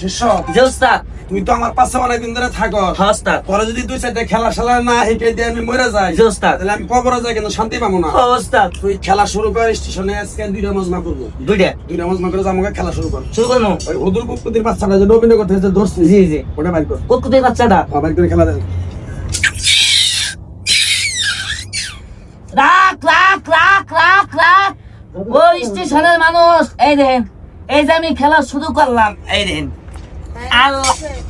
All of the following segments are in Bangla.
শিষ্য জি ওস্তাদ। তুই তো আমার পাশে অনেকদিন ধরে থাকো। পরে যদি দুই চারটা খেলা খেলা না হেঁটে দিয়ে আমি মরে যাই তাহলে আমি কবরে যাই কিন্তু শান্তি পাবো না। তুই খেলা শুরু কর স্টেশনে আজকে দুইটা মজমা করব। দুইটা? দুইটা মজমা করে আমাকে খেলা শুরু কর। শুরু করব? ওই হুদুর কুকুতির বাচ্চাটা যে অভিনয় করতে হচ্ছে ধরছি জি জি। ওটা বাইর কর। কোথায় বাচ্চাটা? বাইর করে খেলা দেন রাখ রাখ রাখ রাখ রাখ। ওই স্টেশনের মানুষ এই দেখেন এই যে আমি খেলা শুরু করলাম এই দেখেন।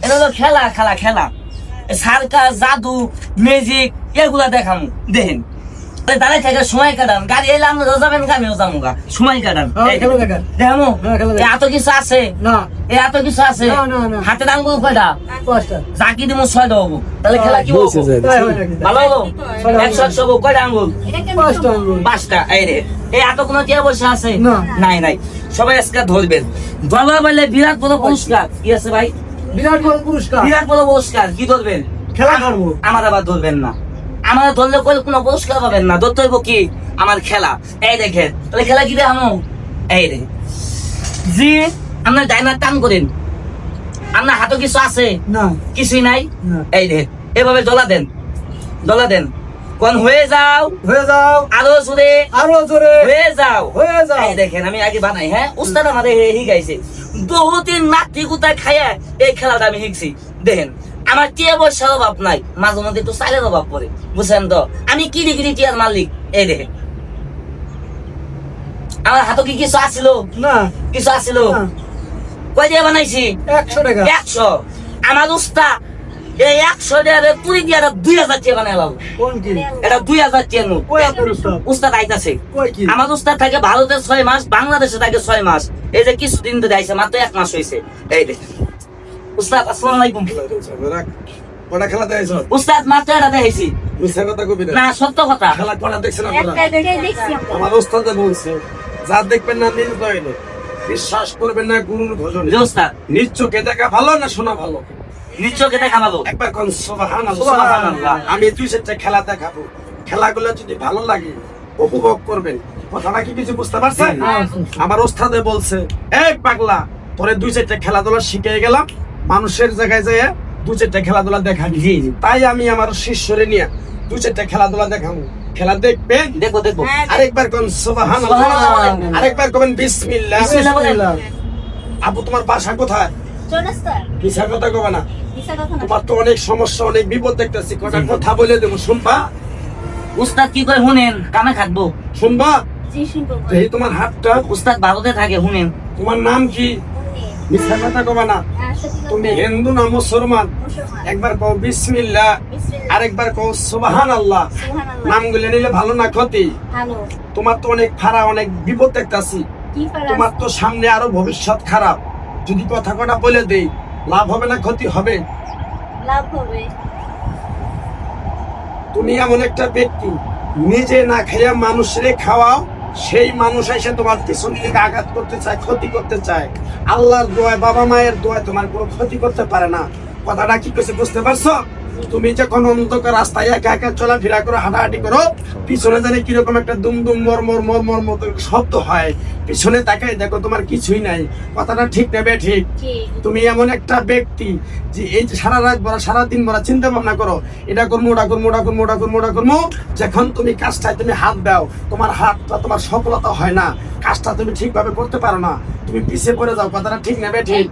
এটা হলো খেলা খেলা খেলা। সার্কাস জাদু মিউজিক এগুলা দেখাম দেখেন। দাঁড়াই থেকে সময় কাটান। গাড়ি এলে আমরা যাবেন আমিও যাব গা সময় কাটান। হ্যাঁ, এই খেলা দেখান। দেখামো? হ্যাঁ, খেলা এ দেখান। এত কিছু আছে? না। এত কিছু আছে? না, না, না। আঙ্গুল কয়টা? জাকি দিব ছয়টা হব তাহলে খেলা কি ভালো হব একশো একশো কয়টা আঙ্গুল? পাঁচটা এই রে। এই এত কোনো টিয়া পয়সা আছে নাই নাই। সবাই আজকে ধরবেন। ধরবা বললে বিরাট বড় পুরস্কার। কি আছে ভাই? বিরাট বড় পুরস্কার। বিরাট বড় পুরস্কার। কি ধরবেন? খেলা করব। আমার আবার ধরবেন না। আমার ধরলে কোনো কোনো পুরস্কার পাবেন না। ধরতে হইব কি? আমার খেলা। এই দেখেন। তাহলে খেলা কি দেখামো? এই রে জি আপনার ডাইনার টান করেন। আপনার হাতে কিছু আছে? না। কিছুই নাই? এই দেখেন। এভাবে দলা দেন। দলা দেন। কোন হয়ে যাও? হয়ে যাও। আরও জোরে। আরও জোরে। হয়ে যাও। হয়ে যাও। এই দেখেন আমি আগে বানাই হ্যাঁ? উস্তাদ আমাদের শিখাইছে বহুদিন নাতি কুতায় খাইয়া এই খেলাটা আমি শিখছি। দেখেন আমার টিয়া পয়সার অভাব নাই মাঝে মধ্যে একটু চালের অভাব পড়ে বুঝছেন তো? আমি কিরি কিরি টিয়ার মালিক? এই দেখেন। আমার হাতে কি কিছু আসিল? না। কিছু আসিল। কয় দিয়ে বানাইছি? একশো টাকা। একশো। আমার উস্তাদ এই একশো দিয়ে কুড়ি দিয়ে দুই হাজার টিয়া বানাইলাম কোন কি? এটা দুই হাজার নোট। উস্তাদ? উস্তাদ আইতাছে। আমার উস্তাদ থাকে ভারতে ছয় মাস বাংলাদেশে থাকে ছয় মাস। এই যে কিছুদিন ধরে আইছে মাত্র এক মাস হয়েছে এই দেখ। উস্তাদ আসসালামু আলাইকুম। রাখ। কটা খেলা দেখাইছ উস্তাদ মাত্র এটা দেখাইছি। মিথ্যা কথা কবি না। না সত্য কথা। খেলা কটা দেখছেন আমরা। বলছে যা দেখবেন না নিজ বিশ্বাস করবেন না গুরুর ভজনে। উস্তাদ। নিজ চোখে দেখা ভালো না শোনা ভালো? নিশ্চয়কে দেখা ভালো একবার কোন সুবহানাল্লাহ। সুবহানাল্লাহ। আমি দুই চারটা খেলা দেখাবো। খেলাগুলো যদি ভালো লাগে উপভোগ করবেন। কথাটা কি কিছু বুঝতে পারছেন। আমার ওস্তাদে বলছে এই পাগলা তোরে দুই চারটা খেলাধুলা শিখে গেলাম। মানুষের জায়গায় যায় দুই চারটা খেলাধুলা দেখাবি জি জি। তাই আমি আমার শিষ্যরে নিয়ে দুই চারটা খেলাধুলা দেখাবো। খেলা দেখবেন দেখো দেখো হ্যাঁ, আরেকবার কোন সুবহানাল্লাহ। আরেকবার করবেন বিসমিল্লাহ। আপু তোমার বাসা কোথায়? মিশা কথা কবে না। মিশা কথা না। তোমার তো অনেক সমস্যা অনেক বিপদ দেখতেছি। কটা কথা বলে দেবো শুনবা? উস্তাদ কি শুনেন কামে খাটবো। শুনবা? এই তোমার হাতটা উস্তাদ ভারতে থাকে শুনেন। তোমার নাম কি? মিথ্যা কথা কবে না। আর তুমি হিন্দু না মুসলমান। একবার কও বিসমিল্লাহ। আরেকবার কও সুবহান আল্লাহ সুবহানাল্লাহ। নামগুলো নিলে ভালো না ক্ষতি? তোমার তো অনেক খারাপ অনেক বিপদ দেখতাছি। তোমার তো সামনে আরও ভবিষ্যৎ খারাপ। যদি কথা কটা বলে দেই লাভ হবে না ক্ষতি হবে? লাভ হবে। তুমি এমন একটা ব্যক্তি নিজে না খাইয়া মানুষের খাওয়াও সেই মানুষ এসে তোমার পিছন থেকে আঘাত করতে চায় ক্ষতি করতে চায়। আল্লাহর দোয়ায় বাবা মায়ের দোয়ায় তোমার কোনো ক্ষতি করতে পারে না। কথাটা কি কইছে বুঝতে পারছ? তুমি যখন অন্ধকার রাস্তায় একা একা চলাফেরা করো হাঁটাহাঁটি করো পিছনে জানে কীরকম একটা দুম দুম মর মর মর মর মতো শব্দ হয়। পিছনে তাকাই দেখো তোমার কিছুই নাই। কথাটা ঠিক নেবে ঠিক? তুমি এমন একটা ব্যক্তি যে এই যে সারা রাত বড় সারা দিন বড় চিন্তা ভাবনা করো এটা করব ওটা করব ওটা করব ওটা করব ওটা করব যখন তুমি কাজটায় তুমি হাত দাও তোমার হাতটা তোমার সফলতা হয় না কাজটা তুমি ঠিকভাবে করতে পারো না তুমি পিছিয়ে পড়ে যাও কথাটা ঠিক নেবে ঠিক।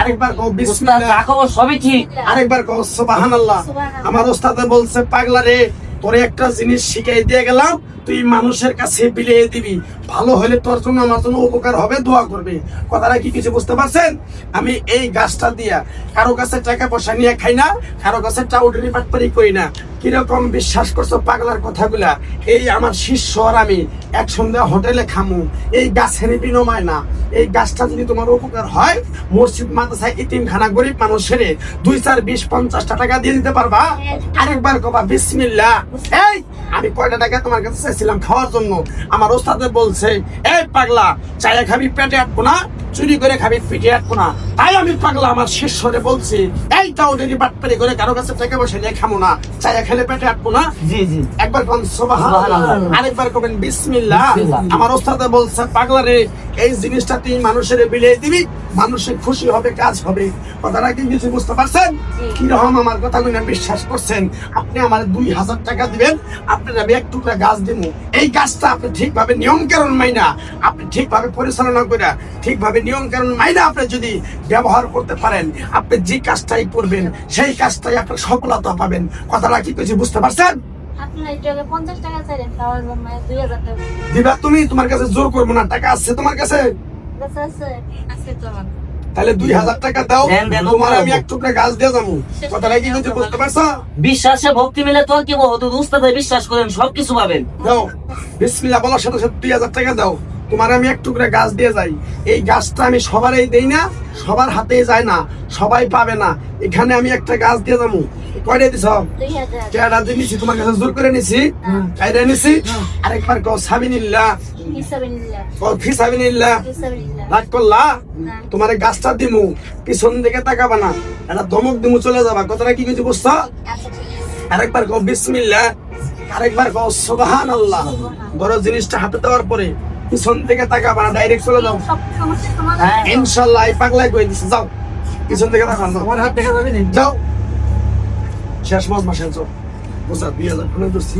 আরেকবার কও বিসমিল্লাহ। সবই ঠিক। আরেকবার কও সুবহানাল্লাহ। আমার ওস্তাদে বলছে পাগলা রে তোরে একটা জিনিস শিখাই দিয়ে গেলাম তুই মানুষের কাছে বিলিয়ে দিবি। ভালো হলে তোর জন্য আমার জন্য উপকার হবে দোয়া করবে। কথাটা কি কিছু বুঝতে পারছেন? আমি এই গাছটা দিয়া কারও কাছে টাকা পয়সা নিয়ে খাই না কারও কাছে টাউডারি পাটপারি করি না। কীরকম বিশ্বাস করছ পাগলার কথাগুলা? এই আমার শিষ্য আর আমি। একসঙ্গে হোটেলে খামু। এই গাছের বিনিময় না। এই গাছটা যদি তোমার উপকার হয়, মসজিদ, মাদ্রাসায় ইতিমখানা গরিব মানুষের দুই চার বিশ পঞ্চাশটা টাকা দিয়ে দিতে পারবা। আরেকবার কবা বিসমিল্লা এই, আমি কয়টা টাকা তোমার কাছে চাইছিলাম খাওয়ার জন্য। আমার ওস্তাদে বলছে, এই পাগলা, চায়া খাবি, পেটে আটবো না। চুরি করে খাবি পিঠে আটবো না। তাই আমি পাগলা আমার শিষ্যরে বলছি এই তাও যদি বাটপারি করে কারও কাছে টাকা পয়সা নিয়ে খামো না। চায়া খেলে পেটে আটবো না? জি জি। একবার কোন সুবহানাল্লাহ। আরেকবার করবেন বিসমিল্লাহ। বিসমিল্লাহ। আমার ওস্তাদে বলছে পাগলা রে এই জিনিসটা তুই মানুষের বিলিয়ে দিবি মানুষের খুশি হবে কাজ হবে। কথাটা কি কিছু বুঝতে পারছেন? জি। কীরকম আমার কথা কথাগুলো বিশ্বাস করছেন? আপনি আমার দুই হাজার টাকা দিবেন আপনার আমি এক টুকরা গাছ দিব এই গাছটা আপনি ঠিকভাবে নিয়ম কারণ মাইনা আপনি ঠিকভাবে পরিচালনা করে ঠিকভাবে নিয়ম কারণ মাইনা আপনি যদি ব্যবহার করতে পারেন আপনি যে কাজটাই করবেন সেই কাজটাই আপনি সফলতা পাবেন। কথাটা কি কিছু বুঝতে পারছেন? আপনার টাকা দিবা তুমি তোমার কাছে জোর করব না টাকা আছে তোমার কাছে? তো তাহলে দুই হাজার টাকা দাও তোমার আমি এক টুকরা গাছ দিয়ে যাব। কথাটা কি কিছু বুঝতে পারছ? বিশ্বাসে ভক্তি মিলে তোর কি বহুত উস্তাদে বিশ্বাস করেন সবকিছু পাবেন। দাও। বিসমিল্লাহ বলার সাথে সাথে দুই হাজার টাকা দাও। তোমার আমি এক টুকরা গাছ দিয়ে যাই। এই গাছটা আমি সবারই দেই না সবার হাতেই যায় না সবাই পাবে না। এখানে আমি একটা গাছ দিয়ে যাব। কয়টা দিছ? কেডা দিয়ে নিছি? তোমার কাছে জোর করে নিছি? কাইরা নিছি? আরেকবার কও সাবিনিল্লাহ কও ফি সাবিনিল্লাহ রাগ করলা? তোমার গাছটা দিমু। পিছন দিকে তাকাবা না। একটা ধমক দিমু চলে যাবা। কথাটা কি কিছু বুঝছ? আচ্ছা আরেকবার কও বিসমিল্লাহ। আরেকবার কও সুবহান আল্লাহ বড় জিনিসটা হাতে দেওয়ার পরে পিছন থেকে তাকাবা না ডাইরেক্ট চলে যাও। সব সমস্যা সমাধান হ্যাঁ ইনশাল্লাহ পাগলাই কই দিছে যাও। পিছন থেকে তাকান যাও। আমার হাত দেখা যাবে না যাও। শেষ মাস মাসে যাও। বুঝা বিয়ে ফোনে ধরছি।